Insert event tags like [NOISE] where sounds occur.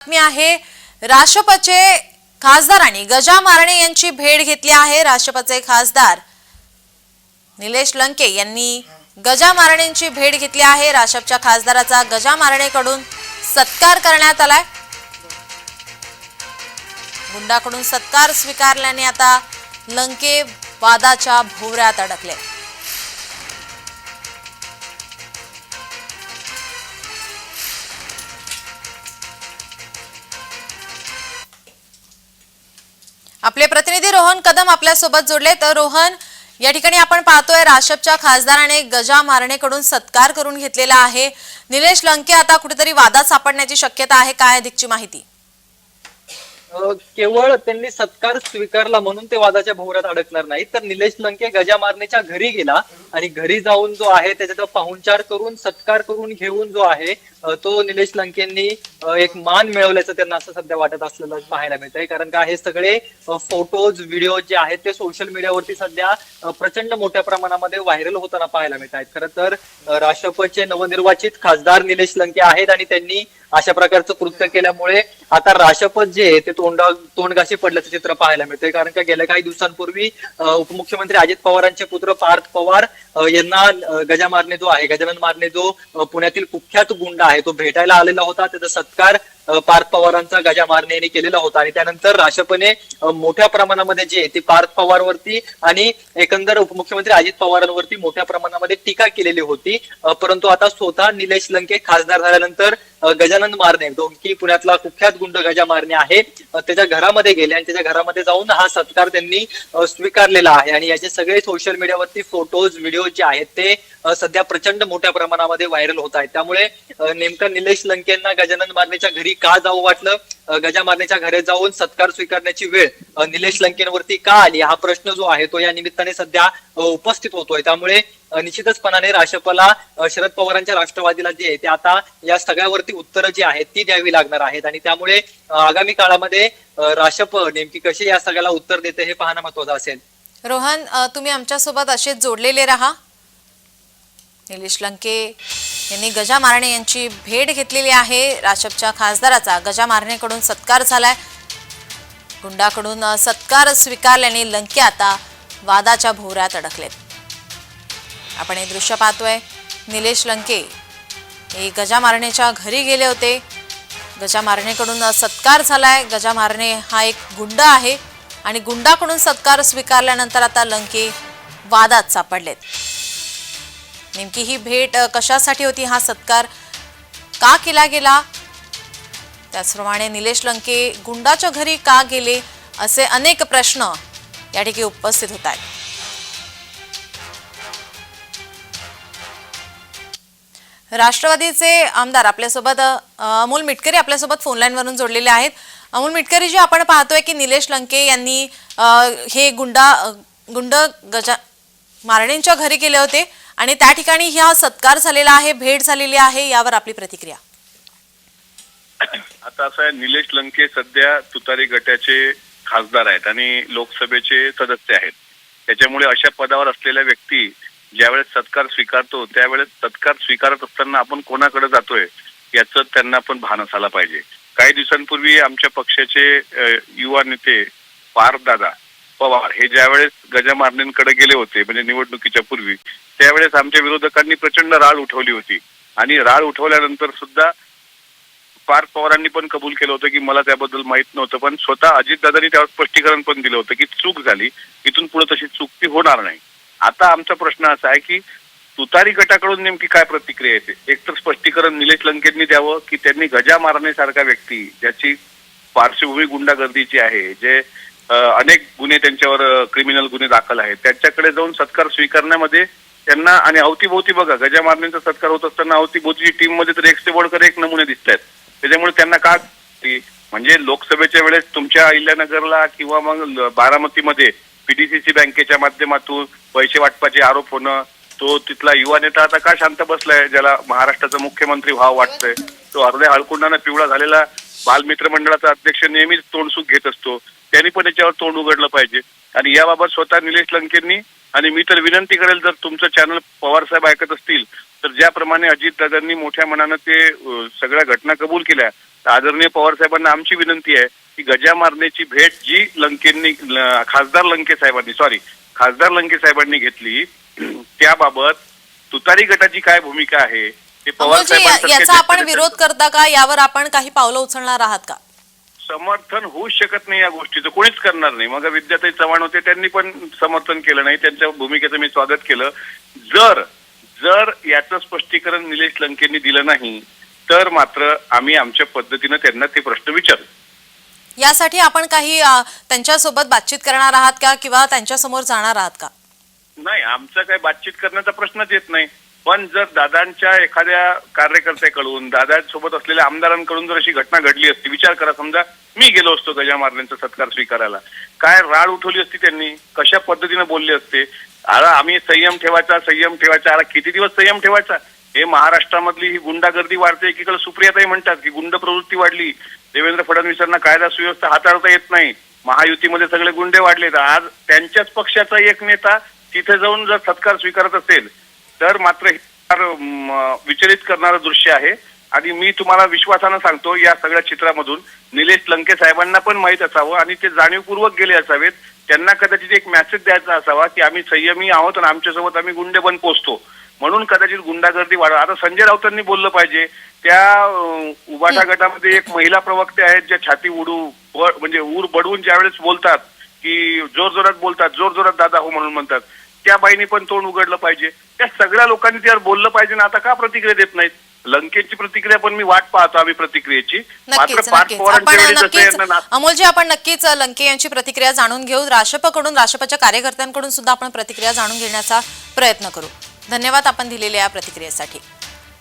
बातमी आहे राष्ट्रपचे खासदारांनी गजा मारणे यांची भेट घेतली आहे. राष्ट्रपचे खासदार निलेश लंके यांनी गजा मारणेंची भेट घेतली आहे. राष्ट्रपच्या खासदाराचा गजा मारणेकडून सत्कार करण्यात आलाय. गुंडाकडून सत्कार स्वीकारल्याने आता लंके वादाच्या भोवऱ्यात अडकले. आपले प्रतिनिधी रोहन कदम आपल्यासोबत जोडले. तर रोहन या ठिकाणी आपण पाहतोय राशपच्या खासदाराने गजा मारणेकडून सत्कार करून घेतलेला आहे. निलेश लंके आता कुठेतरी वादात सापडण्याची शक्यता आहे. काय अधिकची माहिती? केवळ त्यांनी सत्कार स्वीकारला म्हणून ते वादाच्या भोवऱ्यात अडकणार नाही तर निलेश लंके गजा मारण्याच्या घरी गेला. आणि घरी जाऊन जो आहे त्याच्याचा पाहुणचार करून सत्कार करून घेऊन जो आहे तो निलेश लंकेंनी एक मान मिळवल्याचं त्यांना असं सध्या वाटत असलेलं पाहायला मिळत आहे कारण का हे सगळे फोटोज व्हिडिओ जे आहेत ते सोशल मीडियावरती सध्या प्रचंड मोठ्या प्रमाणामध्ये व्हायरल होताना पाहायला मिळत आहेत. खरं तर राष्ट्रपतीचे नवनिर्वाचित खासदार निलेश लंके आहेत आणि त्यांनी अशा प्रकारचं कृत्य केल्यामुळे आता राष्ट्रपत जे आहे ते तोंडा तोंडगाशी पडल्याचं चित्र पाहायला मिळतंय. कारण का गेल्या काही दिवसांपूर्वी उपमुख्यमंत्री अजित पवारांचे पुत्र पार्थ पवार यांना गजा मारणे जो आहे गजानन मारणे जो पुण्यातील कुख्यात गुंड आहे तो भेटायला आलेला होता. त्याचा सत्कार पार्थ पवारांचा गजा मारणे यांनी केलेला होता. आणि त्यानंतर राष्ट्रपने मोठ्या प्रमाणामध्ये जे ते पार्थ पवारवरती आणि एकंदर उपमुख्यमंत्री अजित पवारांवरती मोठ्या प्रमाणामध्ये टीका केलेली होती. परंतु आता स्वतः निलेश लंके खासदार झाल्यानंतर गजानन मारणे जो की पुण्यातला कुख्यात गुंड गजा मारणे आहे त्याच्या घरामध्ये गेले आणि त्याच्या घरामध्ये जाऊन हा सत्कार त्यांनी स्वीकारलेला आहे. आणि याचे सगळे सोशल मीडियावरती फोटोज व्हिडिओ जे आहेत ते सध्या प्रचंड मोठ्या प्रमाणामध्ये व्हायरल होत आहेत. त्यामुळे नेमकं निलेश लंकेंना गजानन मारण्याच्या घरी का जाऊ वाटलं? गजा मारण्याच्या घरी जाऊन सत्कार स्वीकारण्याची वेळ. निलेश लंकेंवरती का आली? हा प्रश्न जो आहे तो या निमित्ताने सध्या उपस्थित होतोय. त्यामुळे निश्चितचपणाने राष्ट्रपला शरद पवारांच्या राष्ट्रवादीला जे आहे ते आता या सगळ्यावरती उत्तरं जी आहेत ती द्यावी लागणार आहेत. आणि त्यामुळे आगामी काळामध्ये राष्ट्रप नेमकी कशी या सगळ्याला उत्तर देते हे पाहणं महत्वाचं असेल. रोहन तुम्ही तुम्ही आमच्यासोबत असेच जोडलेले राहा. निलेश लंके यांनी गजा मारणे यांची भेट घेतलेली आहे. राशपच्या खासदाराचा गजा मारणेकडून सत्कार झालाय. गुंडाकडून सत्कार स्वीकारल्याने लंके आता वादाच्या भोवऱ्यात अडकलेत. आपण हे दृश्य पाहतोय. निलेश लंके हे गजा मारणेच्या घरी गेले होते. गजा मारणेकडून सत्कार झालाय. गजा मारणे हा एक गुंड आहे आणि गुंडाकडून सत्कार स्वीकारल्यानंतर आता लंके वादात सापडलेत. नेमकी ही भेट कशासाठी होती? हा सत्कार का केला गेला? त्याचप्रमाणे निलेश लंके गुंडाच्या घरी का गेले? असे अनेक प्रश्न या ठिकाणी उपस्थित होत आहेत. राष्ट्रवादीचे आमदार आपल्यासोबत अमोल मिटकरी आपल्यासोबत फोन लाईन वरून जोडलेले आहेत. अमोल मिटकरी जी आपण पाहतोय की निलेश लंके यांनी हे गुंडा गुंड गजा मारणेंच्या घरी गेले होते. आणि त्या ठिकाणी हा सत्कार झालेला आहे भेट झालेली आहे यावर आपली प्रतिक्रिया. [CLEARS THROAT] आता असं आहे निलेश लंके सध्या तुतारी गटाचे खासदार आहेत आणि लोकसभेचे सदस्य आहेत. त्याच्यामुळे अशा पदावर असलेल्या व्यक्ती ज्यावेळेस सत्कार स्वीकारतो त्यावेळेस सत्कार स्वीकारत असताना आपण कोणाकडे जातोय याचं त्यांना पण भान असायला पाहिजे. काही दिवसांपूर्वी आमच्या पक्षाचे युवा नेते पारदादा पवार हे ज्यावेळेस गजा मारणेंकडे गेले होते म्हणजे निवडणुकीच्या पूर्वी त्यावेळेस आमच्या विरोधकांनी प्रचंड राळ उठवली होती. आणि राळ उठवल्यानंतर सुद्धा पार्थ पवारांनी पण कबूल केलं होतं की मला त्याबद्दल माहीत नव्हतं पण स्वतः अजितदादांनी त्यावर स्पष्टीकरण पण दिलं होतं की चूक झाली इथून पुढे तशी चूक ती होणार नाही. आता आमचा प्रश्न असा आहे की तुतारी गटाकडून नेमकी काय प्रतिक्रिया येते? एक तर स्पष्टीकरण निलेश लंकेंनी द्यावं की त्यांनी गजा मारण्यासारखा व्यक्ती ज्याची पार्श्वभूमी गुंडागर्दीची आहे जे अनेक गुन्हे त्यांच्यावर क्रिमिनल गुन्हे दाखल आहेत. त्यांच्याकडे जाऊन सत्कार स्वीकारण्यामध्ये त्यांना आणि अवतीभोवती बघा गजा मारण्याचा सत्कार होत असताना अवतीभोवतीची टीममध्ये तर एक से एक नमुने दिसत आहेत. त्याच्यामुळे त्यांना का म्हणजे लोकसभेच्या वेळेस तुमच्या अहिल्यानगरला किंवा मग बारामतीमध्ये पीडीसीसी बँकेच्या माध्यमातून पैसे वाटपाचे आरोप होणं तो तिथला युवा नेता आता का शांत बसलाय ज्याला महाराष्ट्राचा मुख्यमंत्री व्हावं वाटतंय? तो अर्ध्या हळकुंडानं पिवळा झालेला बालमित्र मंडळाचा अध्यक्ष नेहमीच तोंडसुख घेत असतो. त्यांनी पण याच्यावर तोंड उघडलं पाहिजे. आणि याबाबत स्वतः निलेश लंकेंनी आणि मी तर विनंती करेल जर तुमचं चॅनल पवार साहेब ऐकत असतील तर ज्याप्रमाणे अजितदादांनी मोठ्या मनानं ते सगळ्या घटना कबूल केल्या तर आदरणीय पवार साहेबांना आमची विनंती आहे की गजा मारण्याची भेट जी लंकेंनी खासदार लंके साहेबांनी सॉरी खासदार लंके साहेबांनी घेतली त्याबाबत तुतारी गटाची काय भूमिका आहे ते पवार याचा आपण विरोध करता का? यावर आपण काही पावलं उचलणार आहात का? समर्थन होऊच शकत नाही या गोष्टीचं. कोणीच करणार नाही. मग विद्याताई चव्हाण होते त्यांनी पण समर्थन केलं नाही. त्यांच्या भूमिकेचं मी स्वागत केलं. जर जर याचं स्पष्टीकरण निलेश लंकेंनी दिलं नाही तर मात्र आम्ही आमच्या पद्धतीनं त्यांना ते प्रश्न विचारू. यासाठी आपण काही त्यांच्यासोबत बातचीत करणार आहात का? किंवा त्यांच्यासमोर जाणार आहात का? नाही आमचा काही बातचीत करण्याचा प्रश्नच येत नाही. पण जर दादांच्या एखाद्या कार्यकर्त्याकडून दादांसोबत असलेल्या आमदारांकडून जर अशी घटना घडली असती विचार करा समजा मी गेलो असतो गजा मारल्यांचा सत्कार स्वीकारायला. काय राड उठवली असती त्यांनी? कशा पद्धतीने बोलले असते? आला आम्ही संयम ठेवायचा संयम ठेवायचा. आला किती दिवस संयम ठेवायचा? हे महाराष्ट्रामधली ही गुंडागर्दी वाढते. एकीकडे सुप्रियाताई म्हणतात की गुंड प्रवृत्ती वाढली. देवेंद्र फडणवीसांना कायदा सुव्यवस्था हाताळता येत नाही. महायुतीमध्ये सगळे गुंडे वाढले आज त्यांच्याच पक्षाचा एक नेता तिथे जाऊन जर सत्कार स्वीकारत असेल तर मात्र हे फार विचलित करणारं दृश्य आहे. आणि मी तुम्हाला विश्वासानं सांगतो या सगळ्या चित्रामधून निलेश लंके साहेबांना पण माहीत असावं आणि ते जाणीवपूर्वक गेले असावेत. त्यांना कदाचित एक मेसेज द्यायचा असावा की आम्ही संयमी आहोत आणि आमच्यासोबत आम्ही गुंडे पण पोचतो म्हणून कदाचित गुंडागर्दी वाढ आता संजय राऊतांनी बोललं पाहिजे. त्या अं, उबाटा गटामध्ये एक महिला प्रवक्ते आहेत ज्या छाती उडू म्हणजे ऊर बडवून ज्यावेळेस बोलतात की जोर जोरात बोलतात जोर जोरात दादा हो म्हणून म्हणतात त्या बाईने पण तोंड उघडलं पाहिजे. त्या सगळ्या लोकांनी त्यावर बोललं पाहिजे ना आता का प्रतिक्रिया देत नाहीत? लंकेची प्रतिक्रिया पण मी वाट पाहतो आम्ही प्रतिक्रियेची. मात्र पवारांच्या अमोलजी आपण नक्कीच लंके यांची प्रतिक्रिया जाणून घेऊ. राशपकडून राशपच्या कार्यकर्त्यांकडून सुद्धा आपण प्रतिक्रिया जाणून घेण्याचा प्रयत्न करू. धन्यवाद आपण दिलेल्या या प्रतिक्रियेसाठी.